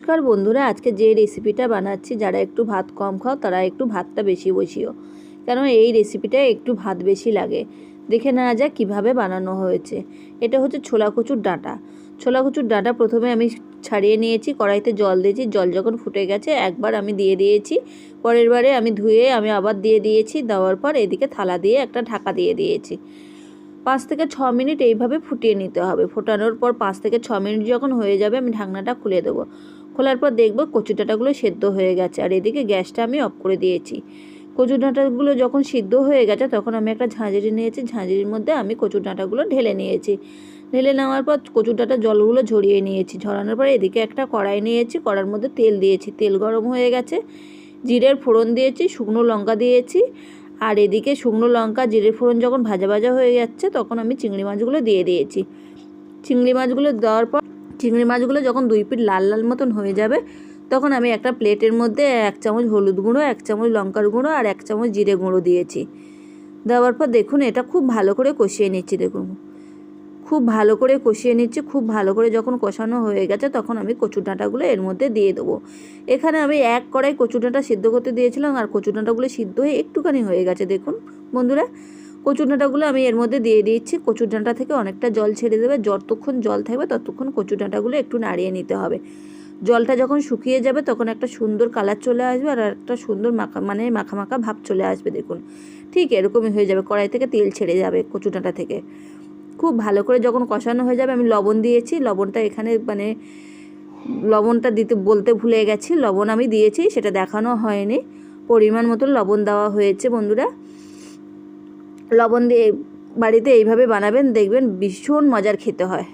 নমস্কার বন্ধুরা, আজকে যে রেসিপিটা বানাচ্ছি, যারা একটু ভাত কম খাও, তারা একটু ভাতটা বেশি বসিও। কেন এই রেসিপিটা একটু ভাত বেশি লাগে? দেখে নেওয়া যাক কীভাবে বানানো হয়েছে। এটা হচ্ছে ছোলা কচুর ডাঁটা। ছোলা কচুর ডাঁটা প্রথমে আমি ছাড়িয়ে নিয়েছি, কড়াইতে জল দিয়েছি, জল যখন ফুটে গেছে, একবার আমি দিয়ে দিয়েছি। পরের বারে আমি ধুয়ে আমি আবার দিয়ে দিয়েছি, দেওয়ার পর এদিকে থালা দিয়ে একটা ঢাকা দিয়ে দিয়েছি। পাঁচ থেকে ছ মিনিট এইভাবে ফুটিয়ে নিতে হবে। ফোটানোর পর পাঁচ থেকে ছ মিনিট যখন হয়ে যাবে, আমি ঢাকনাটা খুলে দেবো। খোলার পর দেখব কচু ডাঁটাগুলো সেদ্ধ হয়ে গেছে। আর এদিকে গ্যাসটা আমি অফ করে দিয়েছি। কচু ডাঁটাগুলো যখন সিদ্ধ হয়ে গেছে, তখন আমি একটা ঝাঁঝরি নিয়েছি। ঝাঁঝরির মধ্যে আমি কচু ডাঁটাগুলো ঢেলে নিয়েছি। ঢেলে নেওয়ার পর কচু ডাঁটা জলগুলো ঝরিয়ে নিয়েছি। ঝরানোর পর এদিকে একটা কড়াই নিয়েছি। কড়ার মধ্যে তেল দিয়েছি। তেল গরম হয়ে গেছে। জিরের ফোড়ন দিয়েছি, শুকনো লঙ্কা দিয়েছি। আর এদিকে শুকনো লঙ্কা, জিরের ফোড়ন যখন ভাজা ভাজা হয়ে যাচ্ছে, তখন আমি চিংড়ি মাছগুলো দিয়ে দিয়েছি। চিংড়ি মাছগুলো দেওয়ার পর চিংড়ি মাছগুলো যখন দুই পিঠ লাল লাল মতন হয়ে যাবে, তখন আমি একটা প্লেটের মধ্যে এক চামচ হলুদ গুঁড়ো, এক চামচ লঙ্কার গুঁড়ো আর এক চামচ জিরে গুঁড়ো দিয়েছি। দেওয়ার পর দেখুন, এটা খুব ভালো করে কষিয়ে নিচ্ছি, দেখুন। খুব ভালো করে কষিয়ে নিচ্ছি, খুব ভালো করে যখন কষানো হয়ে গেছে, তখন আমি কচু ডাঁটাগুলো এর মধ্যে দিয়ে দেবো। এখানে আমি এক কড়াই কচু ডাঁটা সিদ্ধ করতে দিয়েছিলাম, আর কচু ডাঁটাগুলো সিদ্ধ হয়ে একটুখানি হয়ে গেছে, দেখুন। বন্ধুরা কচুর ডাঁটাগুলো আমি এর মধ্যে দিয়ে দিচ্ছি কচুর ডাঁটা থেকে অনেকটা জল ছেড়ে দেবে। যতক্ষণ জল থাকবে, ততক্ষণ কচু ডাঁটাগুলো একটু নাড়িয়ে নিতে হবে। জলটা যখন শুকিয়ে যাবে, তখন একটা সুন্দর কালার চলে আসবে আর একটা সুন্দর মাখা মানে মাখা মাখা ভাব চলে আসবে, দেখুন। ঠিক এরকমই হয়ে যাবে। কড়াই থেকে তেল ছেড়ে যাবে কচু ডাঁটা থেকে। খুব ভালো করে যখন কষানো হয়ে যাবে, আমি লবণ দিয়েছি। লবণটা এখানে মানে লবণটা দিতে, বলতে ভুলে গেছি। লবণ আমি দিয়েছি, সেটা দেখানো হয়নি। পরিমাণ মতো লবণ দেওয়া হয়েছে, বন্ধুরা। লবণ দিয়ে বাড়িতে এইভাবে বানাবেন দেখবেন ভীষণ মজার খেতে হয়।